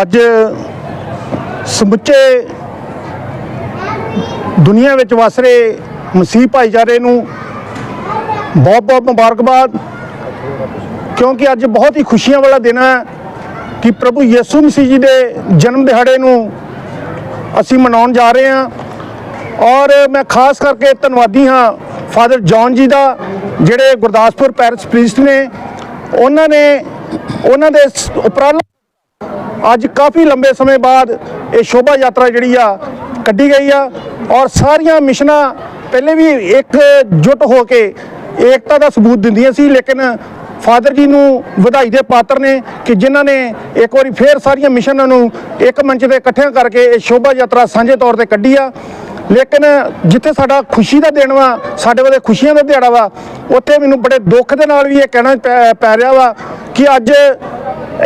ਅੱਜ ਸਮੁੱਚੇ ਦੁਨੀਆ ਵਿੱਚ ਵਸ ਰਹੇ ਮਸੀਹ ਭਾਈਚਾਰੇ ਨੂੰ ਬਹੁਤ ਬਹੁਤ ਮੁਬਾਰਕਬਾਦ, ਕਿਉਂਕਿ ਅੱਜ ਬਹੁਤ ਹੀ ਖੁਸ਼ੀਆਂ ਵਾਲਾ ਦਿਨ ਹੈ ਕਿ ਪ੍ਰਭੂ ਯਿਸੂ ਮਸੀਹ ਜੀ ਦੇ ਜਨਮ ਦਿਹਾੜੇ ਨੂੰ ਅਸੀਂ ਮਨਾਉਣ ਜਾ ਰਹੇ ਹਾਂ। ਔਰ ਮੈਂ ਖਾਸ ਕਰਕੇ ਧੰਨਵਾਦੀ ਹਾਂ ਫਾਦਰ ਜੌਨ ਜੀ ਦਾ, ਜਿਹੜੇ ਗੁਰਦਾਸਪੁਰ ਪੈਰਿਸ ਪ੍ਰੀਸਟ ਨੇ, ਉਹਨਾਂ ਨੇ, ਉਹਨਾਂ ਦੇ ਉਪਰਾਲਾ ਅੱਜ ਕਾਫੀ ਲੰਬੇ ਸਮੇਂ ਬਾਅਦ ਇਹ ਸ਼ੋਭਾ ਯਾਤਰਾ ਜਿਹੜੀ ਆ ਕੱਢੀ ਗਈ ਆ ਔਰ ਸਾਰੀਆਂ ਮਿਸ਼ਨਾਂ ਪਹਿਲੇ ਵੀ ਇੱਕ ਜੁਟ ਹੋ ਕੇ ਏਕਤਾ ਦਾ ਸਬੂਤ ਦਿੰਦੀਆਂ ਸੀ, ਲੇਕਿਨ ਫਾਦਰ ਜੀ ਨੂੰ ਵਧਾਈ ਦੇ ਪਾਤਰ ਨੇ ਕਿ ਜਿਨ੍ਹਾਂ ਨੇ ਇੱਕ ਵਾਰੀ ਫੇਰ ਸਾਰੀਆਂ ਮਿਸ਼ਨਾਂ ਨੂੰ ਇੱਕ ਮੰਚ ਤੇ ਇਕੱਠਿਆਂ ਕਰਕੇ ਇਹ ਸ਼ੋਭਾ ਯਾਤਰਾ ਸਾਂਝੇ ਤੌਰ ਤੇ ਕੱਢੀ ਆ। ਲੇਕਿਨ ਜਿੱਥੇ ਸਾਡਾ ਖੁਸ਼ੀ ਦਾ ਦਿਨ ਵਾ, ਸਾਡੇ ਵਾਲੇ ਖੁਸ਼ੀਆਂ ਦਾ ਦਿਹਾੜਾ ਵਾ, ਉੱਥੇ ਮੈਨੂੰ ਬੜੇ ਦੁੱਖ ਦੇ ਨਾਲ ਵੀ ਇਹ ਕਹਿਣਾ ਪੈ- ਪੈ ਰਿਹਾ ਵਾ ਕਿ ਅੱਜ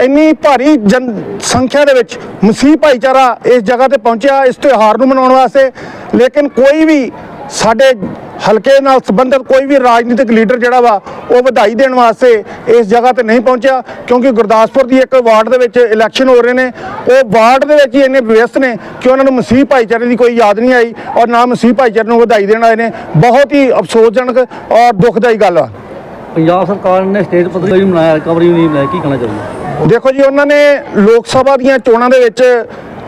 ਇੰਨੀ ਭਾਰੀ ਜਨ ਸੰਖਿਆ ਦੇ ਵਿੱਚ ਮਸੀਹ ਭਾਈਚਾਰਾ ਇਸ ਜਗ੍ਹਾ ਤੇ ਪਹੁੰਚਿਆ, ਇਸ ਤਿਉਹਾਰ ਨੂੰ ਮਨਾਉਣ ਵਾਸਤੇ। ਲੇਕਿਨ ਕੋਈ ਵੀ ਸਾਡੇ ਹਲਕੇ ਨਾਲ ਸੰਬੰਧਿਤ ਕੋਈ ਵੀ ਰਾਜਨੀਤਿਕ ਲੀਡਰ ਜਿਹੜਾ ਵਾ ਉਹ ਵਧਾਈ ਦੇਣ ਵਾਸਤੇ ਇਸ ਜਗ੍ਹਾ ਤੇ ਨਹੀਂ ਪਹੁੰਚਿਆ ਕਿਉਂਕਿ ਗੁਰਦਾਸਪੁਰ ਦੀ ਇੱਕ ਵਾਰਡ ਦੇ ਵਿੱਚ ਇਲੈਕਸ਼ਨ ਹੋ ਰਹੇ ਨੇ। ਉਹ ਵਾਰਡ ਦੇ ਵਿੱਚ ਹੀ ਇੰਨੇ ਵਿਅਸਤ ਨੇ ਕਿ ਉਹਨਾਂ ਨੂੰ ਮਸੀਹ ਭਾਈਚਾਰੇ ਦੀ ਕੋਈ ਯਾਦ ਨਹੀਂ ਆਈ ਔਰ ਨਾ ਮਸੀਹ ਭਾਈਚਾਰੇ ਨੂੰ ਵਧਾਈ ਦੇਣ ਆਏ ਨੇ। ਬਹੁਤ ਹੀ ਅਫਸੋਸਜਨਕ ਔਰ ਦੁਖਦਾਈ ਗੱਲ ਆ। ਪੰਜਾਬ ਸਰਕਾਰ ਨੇ ਸਟੇਟ ਪੱਧਰ ਤੇ ਵੀ ਮਨਾਇਆ ਰਿਕਵਰੀ ਨਹੀਂ ਮਨਾਇਆ ਕੀ ਕਹਿਣਾ ਚਾਹੁੰਦੇ ਦੇਖੋ ਜੀ ਉਹਨਾਂ ਨੇ ਲੋਕ ਸਭਾ ਦੀਆਂ ਚੋਣਾਂ ਦੇ ਵਿੱਚ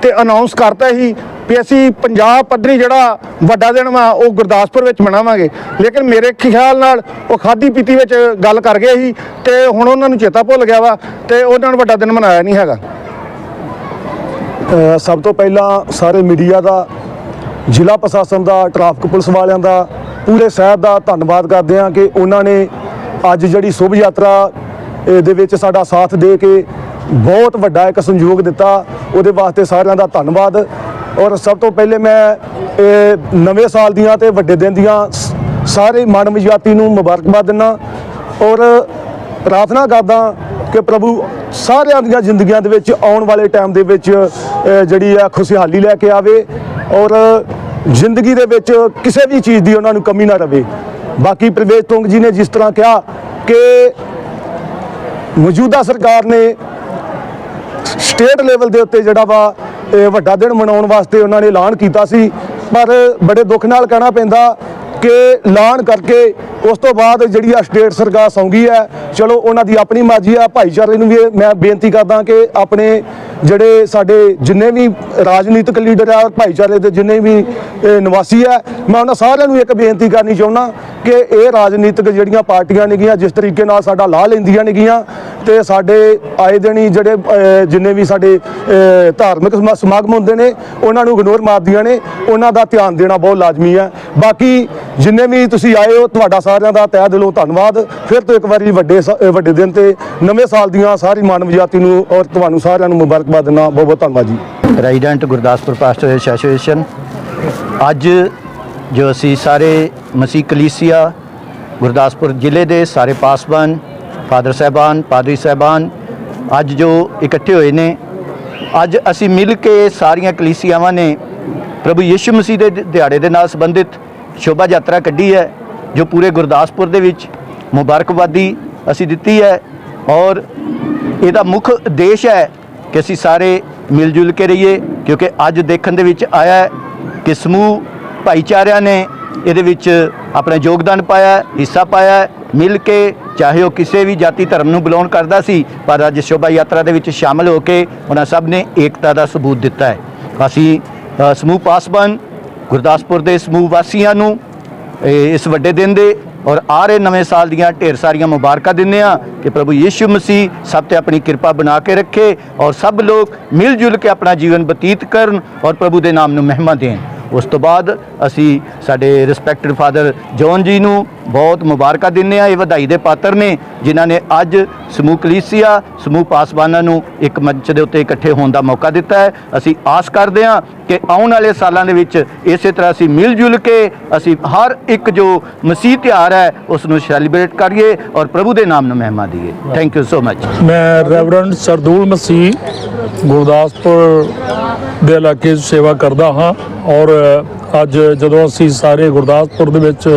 ਤੇ ਅਨਾਉਂਸ ਕਰਤਾ ਸੀ ਵੀ ਅਸੀਂ ਪੰਜਾਬ ਪੱਧਰੀ ਜਿਹੜਾ ਵੱਡਾ ਦਿਨ ਵਾ, ਉਹ ਗੁਰਦਾਸਪੁਰ ਵਿੱਚ ਮਨਾਵਾਂਗੇ। ਲੇਕਿਨ ਮੇਰੇ ਖਿਆਲ ਨਾਲ ਉਹ ਖਾਦੀ ਪੀਤੀ ਵਿੱਚ ਗੱਲ ਕਰ ਗਏ ਸੀ ਤੇ ਹੁਣ ਉਹਨਾਂ ਨੂੰ ਚੇਤਾ ਭੁੱਲ ਗਿਆ ਵਾ ਤੇ ਉਹਨਾਂ ਨੇ ਵੱਡਾ ਦਿਨ ਮਨਾਇਆ ਨਹੀਂ ਹੈਗਾ। ਸਭ ਤੋਂ ਪਹਿਲਾਂ ਸਾਰੇ ਮੀਡੀਆ ਦਾ, ਜ਼ਿਲ੍ਹਾ ਪ੍ਰਸ਼ਾਸਨ ਦਾ, ਟ੍ਰੈਫਿਕ ਪੁਲਿਸ ਵਾਲਿਆਂ ਦਾ, ਪੂਰੇ ਸ਼ਹਿਰ ਦਾ ਧੰਨਵਾਦ ਕਰਦੇ ਹਾਂ ਕਿ ਉਹਨਾਂ ਨੇ ਅੱਜ ਜਿਹੜੀ ਸ਼ੁਭ ਯਾਤਰਾ ਦੇ ਵਿੱਚ ਸਾਡਾ ਸਾਥ ਦੇ ਕੇ ਬਹੁਤ ਵੱਡਾ ਇੱਕ ਸੰਯੋਗ ਦਿੱਤਾ। ਉਹਦੇ ਵਾਸਤੇ ਸਾਰਿਆਂ ਦਾ ਧੰਨਵਾਦ। ਔਰ ਸਭ ਤੋਂ ਪਹਿਲੇ ਮੈਂ ਨਵੇਂ ਸਾਲ ਦੀਆਂ ਤੇ ਵੱਡੇ ਦਿਨ ਦੀਆਂ ਸਾਰੇ ਮਾਨਵ ਜਾਤੀ ਨੂੰ ਮੁਬਾਰਕਬਾਦ ਦਿੰਦਾ ਔਰ ਪ੍ਰਾਰਥਨਾ ਕਰਦਾ ਕਿ ਪ੍ਰਭੂ ਸਾਰਿਆਂ ਦੀਆਂ ਜ਼ਿੰਦਗੀਆਂ ਦੇ ਵਿੱਚ ਆਉਣ ਵਾਲੇ ਟਾਈਮ ਦੇ ਵਿੱਚ ਜਿਹੜੀ ਆ ਖੁਸ਼ਹਾਲੀ ਲੈ ਕੇ ਆਵੇ ਔਰ ਜ਼ਿੰਦਗੀ ਦੇ ਵਿੱਚ ਕਿਸੇ ਵੀ ਚੀਜ਼ ਦੀ ਉਹਨਾਂ ਨੂੰ ਕਮੀ ਨਾ ਰਵੇ। ਬਾਕੀ ਪ੍ਰਵੇਸ਼ ਤੁੰਗ ਜੀ ਨੇ ਜਿਸ ਤਰ੍ਹਾਂ ਕਿਹਾ ਕਿ ਮੌਜੂਦਾ ਸਰਕਾਰ ਨੇ ਸਟੇਟ ਲੈਵਲ ਦੇ ਉੱਤੇ ਜਿਹੜਾ ਵਾ ਇਹ ਵੱਡਾ ਦਿਨ ਮਨਾਉਣ ਵਾਸਤੇ ਉਹਨਾਂ ਨੇ ਐਲਾਨ ਕੀਤਾ ਸੀ, ਪਰ ਬੜੇ ਦੁੱਖ ਨਾਲ ਕਹਿਣਾ ਪੈਂਦਾ ਕਿ ਐਲਾਨ ਕਰਕੇ ਉਸ ਤੋਂ ਬਾਅਦ ਜਿਹੜੀ ਆ ਸਟੇਟ ਸਰਕਾਰ ਸੌਂਗੀ ਹੈ, ਚਲੋ ਉਹਨਾਂ ਦੀ ਆਪਣੀ ਮਰਜ਼ੀ ਆ, ਭਾਈਚਾਰੇ ਨੂੰ ਵੀ ਮੈਂ ਬੇਨਤੀ ਕਰਦਾ ਕਿ ਆਪਣੇ ਜਿਹੜੇ ਸਾਡੇ ਜਿੰਨੇ ਵੀ ਰਾਜਨੀਤਿਕ ਲੀਡਰ ਆ, ਭਾਈਚਾਰੇ ਦੇ ਜਿੰਨੇ ਵੀ ਨਿਵਾਸੀ ਆ, ਮੈਂ ਉਹਨਾਂ ਸਾਰਿਆਂ ਨੂੰ ਇੱਕ ਬੇਨਤੀ ਕਰਨੀ ਚਾਹੁੰਦਾ ਕਿ ਇਹ ਰਾਜਨੀਤਿਕ ਜਿਹੜੀਆਂ ਪਾਰਟੀਆਂ ਨੇਗੀਆਂ, ਜਿਸ ਤਰੀਕੇ ਨਾਲ ਸਾਡਾ ਲਾਹ ਲੈਂਦੀਆਂ ਨੇਗੀਆਂ ਤੇ ਸਾਡੇ ਆਏ ਦਿਨੀ ਜਿਹੜੇ ਜਿੰਨੇ ਵੀ ਸਾਡੇ ਧਾਰਮਿਕ ਸਮਾ- ਸਮਾਗਮ ਹੁੰਦੇ ਨੇ, ਉਹਨਾਂ ਨੂੰ ਇਗਨੋਰ ਮਾਰਦੀਆਂ ਨੇ, ਉਹਨਾਂ ਦਾ ਧਿਆਨ ਦੇਣਾ ਬਹੁਤ ਲਾਜ਼ਮੀ ਹੈ ਬਾਕੀ ਜਿੰਨੇ ਵੀ ਤੁਸੀਂ ਆਏ ਹੋ, ਤੁਹਾਡਾ ਸਾਰਿਆਂ ਦਾ ਤਹਿ ਦਿਲੋਂ ਧੰਨਵਾਦ। ਫਿਰ ਤੋਂ ਇੱਕ ਵਾਰੀ ਵੱਡੇ ਵੱਡੇ ਦਿਨ ਤੇ ਨਵੇਂ ਸਾਲ ਦੀਆਂ ਸਾਰੀ ਮਾਨਵ ਜਾਤੀ ਨੂੰ ਔਰ ਤੁਹਾਨੂੰ ਸਾਰਿਆਂ ਨੂੰ ਮੁਬਾਰਕਬਾਦ ਦਿੰਦਾ ਬਹੁਤ ਬਹੁਤ ਧੰਨਵਾਦ ਜੀ। ਰੈਜ਼ੀਡੈਂਟ ਗੁਰਦਾਸਪੁਰ ਪਾਸਟਰ ਐਸੋਸੀਏਸ਼ਨ ਅੱਜ ਜੋ ਅਸੀਂ ਸਾਰੇ ਮਸੀਹ ਕਲੀਸਿਆ, ਗੁਰਦਾਸਪੁਰ ਜ਼ਿਲ੍ਹੇ ਦੇ ਸਾਰੇ ਪਾਸਬਾਨ, ਫਾਦਰ ਸਾਹਿਬਾਨ, ਪਾਦਰੀ ਸਾਹਿਬਾਨ, ਅੱਜ ਜੋ ਇਕੱਠੇ ਹੋਏ ਨੇ, ਅੱਜ ਅਸੀਂ ਮਿਲ ਕੇ ਸਾਰੀਆਂ ਕਲੀਸਿਆਵਾਂ ਨੇ ਪ੍ਰਭੂ ਯਿਸੂ ਮਸੀਹ ਦੇ ਦਿਹਾੜੇ ਦੇ ਨਾਲ ਸੰਬੰਧਿਤ ਸ਼ੋਭਾ ਯਾਤਰਾ ਕੱਢੀ ਹੈ। ਜੋ ਪੂਰੇ ਗੁਰਦਾਸਪੁਰ ਦੇ ਵਿੱਚ ਮੁਬਾਰਕਬਾਦੀ ਅਸੀਂ ਦਿੱਤੀ ਹੈ ਔਰ ਇਹਦਾ ਮੁੱਖ ਉਦੇਸ਼ ਹੈ ਕਿ ਅਸੀਂ ਸਾਰੇ ਮਿਲ ਜੁਲ ਕੇ ਰਹੀਏ, ਕਿਉਂਕਿ ਅੱਜ ਦੇਖਣ ਦੇ ਵਿੱਚ ਆਇਆ ਕਿ ਸਮੂਹ ਭਾਈਚਾਰਿਆਂ ਨੇ ਇਹਦੇ ਵਿੱਚ ਆਪਣਾ ਯੋਗਦਾਨ ਪਾਇਆ ਹਿੱਸਾ ਪਾਇਆ ਮਿਲ ਕੇ ਚਾਹੇ ਉਹ ਕਿਸੇ ਵੀ ਜਾਤੀ ਧਰਮ ਨੂੰ ਬਿਲੋਂਗ ਕਰਦਾ ਸੀ, ਪਰ ਅੱਜ ਸ਼ੋਭਾ ਯਾਤਰਾ ਦੇ ਵਿੱਚ ਸ਼ਾਮਲ ਹੋ ਕੇ ਉਹਨਾਂ ਸਭ ਨੇ ਏਕਤਾ ਦਾ ਸਬੂਤ ਦਿੱਤਾ ਹੈ। ਅਸੀਂ ਸਮੂਹ ਪਾਸਬਾਨ, ਗੁਰਦਾਸਪੁਰ ਦੇ ਸਮੂਹ ਵਾਸੀਆਂ ਨੂੰ ਇਸ ਵੱਡੇ ਦਿਨ ਦੇ ਔਰ ਆ ਰਹੇ ਨਵੇਂ ਸਾਲ ਦੀਆਂ ਢੇਰ ਸਾਰੀਆਂ ਮੁਬਾਰਕਾਂ ਦਿੰਦੇ ਆ ਕਿ ਪ੍ਰਭੂ ਯੀਸ਼ੂ ਮਸੀਹ ਸਭ ਤੇ ਆਪਣੀ ਕਿਰਪਾ ਬਣਾ ਕੇ ਰੱਖੇ ਔਰ ਸਭ ਲੋਕ ਮਿਲ ਜੁਲ ਕੇ ਆਪਣਾ ਜੀਵਨ ਬਤੀਤ ਕਰਨ ਔਰ ਪ੍ਰਭੂ ਦੇ ਨਾਮ ਨੂੰ ਮਹਿਮਾ ਦੇਣ। ਉਸ ਤੋਂ ਬਾਅਦ ਅਸੀਂ ਸਾਡੇ ਰਿਸਪੈਕਟਡ ਫਾਦਰ ਜੌਨ ਜੀ ਨੂੰ ਬਹੁਤ ਮੁਬਾਰਕਾਂ ਦਿੰਦੇ ਆ ਇਹ ਵਧਾਈ ਦੇ ਪਾਤਰ ਨੇ, ਜਿਨ੍ਹਾਂ ਨੇ ਅੱਜ ਸਮੂਹ ਕਲੀਸੀਆ, ਸਮੂਹ ਪਾਸਵਾਨਾਂ ਨੂੰ ਇੱਕ ਮੰਚ ਦੇ ਉੱਤੇ ਇਕੱਠੇ ਹੋਣ ਦਾ ਮੌਕਾ ਦਿੱਤਾ ਹੈ। ਅਸੀਂ ਆਸ ਕਰਦੇ ਹਾਂ ਕਿ ਆਉਣ ਵਾਲੇ ਸਾਲਾਂ ਦੇ ਵਿੱਚ ਇਸੇ ਤਰ੍ਹਾਂ ਅਸੀਂ ਮਿਲ ਜੁਲ ਕੇ ਅਸੀਂ ਹਰ ਇੱਕ ਜੋ ਮਸੀਹ ਤਿਉਹਾਰ ਹੈ, ਉਸ ਨੂੰ ਸੈਲੀਬ੍ਰੇਟ ਕਰੀਏ ਔਰ ਪ੍ਰਭੂ ਦੇ ਨਾਮ ਨੂੰ ਮਹਿਮਾ ਦਈਏ। ਥੈਂਕ ਯੂ ਸੋ ਮਚ ਮੈਂ ਰੈਵਰੈਂਡ ਸਰਦੂਲ ਮਸੀਹ ਗੁਰਦਾਸਪੁਰ ਦੇ ਇਲਾਕੇ 'ਚ ਸੇਵਾ ਕਰਦਾ ਹਾਂ ਔਰ ਅੱਜ ਜਦੋਂ ਅਸੀਂ ਸਾਰੇ ਗੁਰਦਾਸਪੁਰ ਦੇ ਵਿੱਚ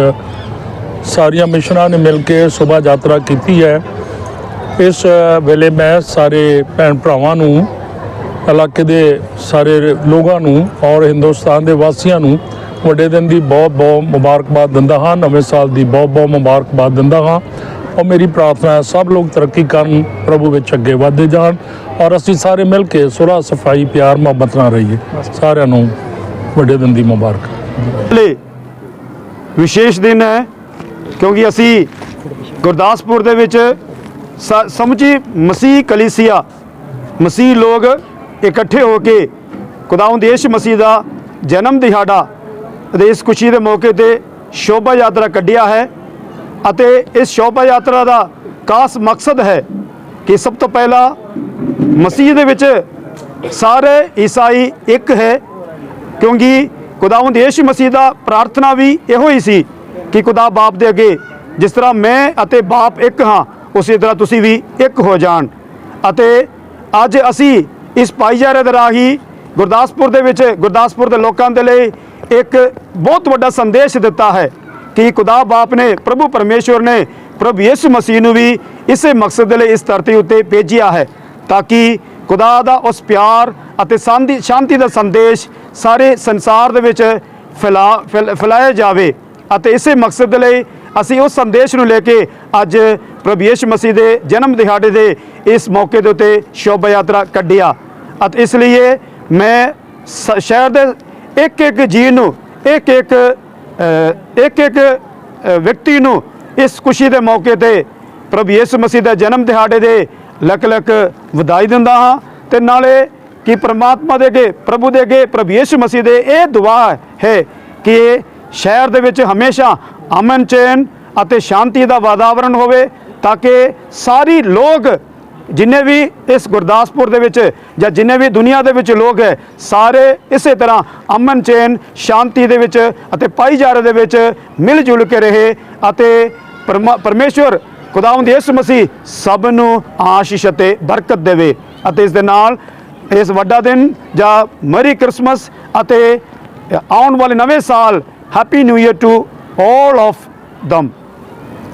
ਸਾਰੀਆਂ ਮਿਸ਼ਨਾਂ ਨੇ ਮਿਲ ਕੇ ਸ਼ੋਭਾ ਯਾਤਰਾ ਕੀਤੀ ਹੈ। ਇਸ ਵੇਲੇ ਮੈਂ ਸਾਰੇ ਭੈਣ ਭਰਾਵਾਂ ਨੂੰ, ਇਲਾਕੇ ਦੇ ਸਾਰੇ ਲੋਕਾਂ ਨੂੰ ਔਰ ਹਿੰਦੁਸਤਾਨ ਦੇ ਵਾਸੀਆਂ ਨੂੰ ਵੱਡੇ ਦਿਨ ਦੀ ਬਹੁਤ ਬਹੁਤ ਮੁਬਾਰਕਬਾਦ ਦਿੰਦਾ ਹਾਂ, ਨਵੇਂ ਸਾਲ ਦੀ ਬਹੁਤ ਬਹੁਤ ਮੁਬਾਰਕਬਾਦ ਦਿੰਦਾ ਹਾਂ। ਔਰ ਮੇਰੀ ਪ੍ਰਾਰਥਨਾ ਹੈ ਸਭ ਲੋਕ ਤਰੱਕੀ ਕਰਨ, ਪ੍ਰਭੂ ਵਿੱਚ ਅੱਗੇ ਵਧਦੇ ਜਾਣ ਔਰ ਅਸੀਂ ਸਾਰੇ ਮਿਲ ਕੇ ਸੁਲ੍ਹਾ ਸਫ਼ਾਈ, ਪਿਆਰ, ਮੁਹੱਬਤ ਨਾਲ ਰਹੀਏ। ਸਾਰਿਆਂ ਨੂੰ ਵੱਡੇ ਦਿਨ ਦੀ ਮੁਬਾਰਕ। ਲਈ ਵਿਸ਼ੇਸ਼ ਦਿਨ ਹੈ ਕਿਉਂਕਿ ਅਸੀਂ ਗੁਰਦਾਸਪੁਰ ਦੇ ਵਿੱਚ ਸ- ਸਮੁੱਚੀ ਮਸੀਹ ਕਲੀਸਿਆ। ਮਸੀਹ ਲੋਕ ਇਕੱਠੇ ਹੋ ਕੇ ਖੁਦਾਵੰਦ ਯਿਸੂ ਮਸੀਹ ਦਾ ਜਨਮ ਦਿਹਾੜਾ ਅਤੇ ਇਸ ਖੁਸ਼ੀ ਦੇ ਮੌਕੇ ਤੇ ਸ਼ੋਭਾ ਯਾਤਰਾ ਕੱਢਿਆ ਹੈ ਅਤੇ ਇਸ ਸ਼ੋਭਾ ਯਾਤਰਾ ਦਾ ਖਾਸ ਮਕਸਦ ਹੈ ਕਿ ਸਭ ਤੋਂ ਪਹਿਲਾਂ ਮਸੀਹ ਦੇ ਵਿੱਚ ਸਾਰੇ ਈਸਾਈ ਇੱਕ ਹੈ ਕਿਉਂਕਿ ਖੁਦਾਵੰਦ ਯਿਸੂ ਮਸੀਹ ਦਾ ਪ੍ਰਾਰਥਨਾ ਵੀ ਇਹੋ ਹੀ ਸੀ ਕਿ ਖੁਦਾ ਬਾਪ ਦੇ ਅੱਗੇ ਜਿਸ ਤਰ੍ਹਾਂ ਮੈਂ ਅਤੇ ਬਾਪ ਇੱਕ ਹਾਂ, ਉਸੇ ਤਰ੍ਹਾਂ ਤੁਸੀਂ ਵੀ ਇੱਕ ਹੋ ਜਾਣ। ਅਤੇ ਅੱਜ ਅਸੀਂ ਇਸ ਭਾਈਚਾਰੇ ਦੇ ਰਾਹੀਂ ਗੁਰਦਾਸਪੁਰ ਦੇ ਵਿੱਚ, ਗੁਰਦਾਸਪੁਰ ਦੇ ਲੋਕਾਂ ਦੇ ਲਈ ਇੱਕ ਬਹੁਤ ਵੱਡਾ ਸੰਦੇਸ਼ ਦਿੱਤਾ ਹੈ ਕਿ ਖੁਦਾ ਬਾਪ ਨੇ, ਪ੍ਰਭੂ ਪਰਮੇਸ਼ਵਰ ਨੇ, ਪ੍ਰਭੂ ਯਿਸੂ ਮਸੀਹ ਨੂੰ ਵੀ ਇਸੇ ਮਕਸਦ ਦੇ ਲਈ ਇਸ ਧਰਤੀ ਉੱਤੇ ਭੇਜਿਆ ਹੈ ਤਾਂ ਕਿ ਖੁਦਾ ਦਾ ਉਸ ਪਿਆਰ ਅਤੇ ਸ਼ਾਂਤੀ ਸ਼ਾਂਤੀ ਦਾ ਸੰਦੇਸ਼ ਸਾਰੇ ਸੰਸਾਰ ਦੇ ਵਿੱਚ ਫੈਲਾ ਫੈਲ- ਫੈਲਾਇਆ ਜਾਵੇ। ਅਤੇ ਇਸੇ ਮਕਸਦ ਦੇ ਲਈ ਅਸੀਂ ਉਸ ਸੰਦੇਸ਼ ਨੂੰ ਲੈ ਕੇ ਅੱਜ ਪ੍ਰਭੂ ਯਿਸੂ ਮਸੀਹ ਦੇ ਜਨਮ ਦਿਹਾੜੇ ਦੇ ਇਸ ਮੌਕੇ ਦੇ ਉੱਤੇ ਸ਼ੋਭਾ ਯਾਤਰਾ ਕੱਢਿਆ ਅਤੇ ਇਸ ਲਈ ਮੈਂ ਸ- ਸ਼ਹਿਰ ਦੇ ਇੱਕ ਇੱਕ ਜੀ ਨੂੰ ਇੱਕ ਇੱਕ ਇੱਕ ਇੱਕ ਵਿਅਕਤੀ ਨੂੰ ਇਸ ਖੁਸ਼ੀ ਦੇ ਮੌਕੇ ਤੇ ਪ੍ਰਭੂ ਯੇਸ਼ੂ ਮਸੀਹ ਦੇ ਜਨਮ ਦਿਹਾੜੇ ਦੇ ਲੱਖ ਲੱਖ ਵਧਾਈ ਦਿੰਦਾ ਹਾਂ ਤੇ ਨਾਲੇ ਕਿ ਪ੍ਰਮਾਤਮਾ ਦੇ ਅੱਗੇ, ਪ੍ਰਭੂ ਦੇ ਅੱਗੇ ਪ੍ਰਭੂ ਯਿਸੂ ਮਸੀਹ ਦੇ ਇਹ ਦੁਆ ਹੈ ਕਿ ਸ਼ਹਿਰ ਦੇ ਵਿੱਚ ਹਮੇਸ਼ਾ ਅਮਨ ਚੈਨ ਅਤੇ ਸ਼ਾਂਤੀ ਦਾ ਵਾਤਾਵਰਣ ਹੋਵੇ ਤਾਂ ਕਿ ਸਾਰੀ ਲੋਕ ਜਿੰਨੇ ਵੀ ਇਸ ਗੁਰਦਾਸਪੁਰ ਦੇ ਵਿੱਚ ਜਾਂ ਜਿੰਨੇ ਵੀ ਦੁਨੀਆ ਦੇ ਵਿੱਚ ਲੋਕ ਹੈ, ਸਾਰੇ ਇਸੇ ਤਰ੍ਹਾਂ ਅਮਨ ਚੈਨ, ਸ਼ਾਂਤੀ ਦੇ ਵਿੱਚ ਅਤੇ ਭਾਈਚਾਰੇ ਦੇ ਵਿੱਚ ਮਿਲ ਜੁਲ ਕੇ ਰਹੇ ਅਤੇ ਪਰਮਾ- ਪਰਮੇਸ਼ਵਰ ਖੁਦਾਵੰਦ ਯਿਸੂ ਮਸੀਹ ਸਭ ਨੂੰ ਆਸ਼ੀਸ਼ ਅਤੇ ਬਰਕਤ ਦੇਵੇ ਅਤੇ ਇਸ ਦੇ ਨਾਲ ਇਸ ਵੱਡਾ ਦਿਨ ਜਾਂ ਮਰੀ ਕ੍ਰਿਸਮਸ ਅਤੇ ਆਉਣ ਵਾਲੇ ਨਵੇਂ ਸਾਲ Happy New Year to all of them.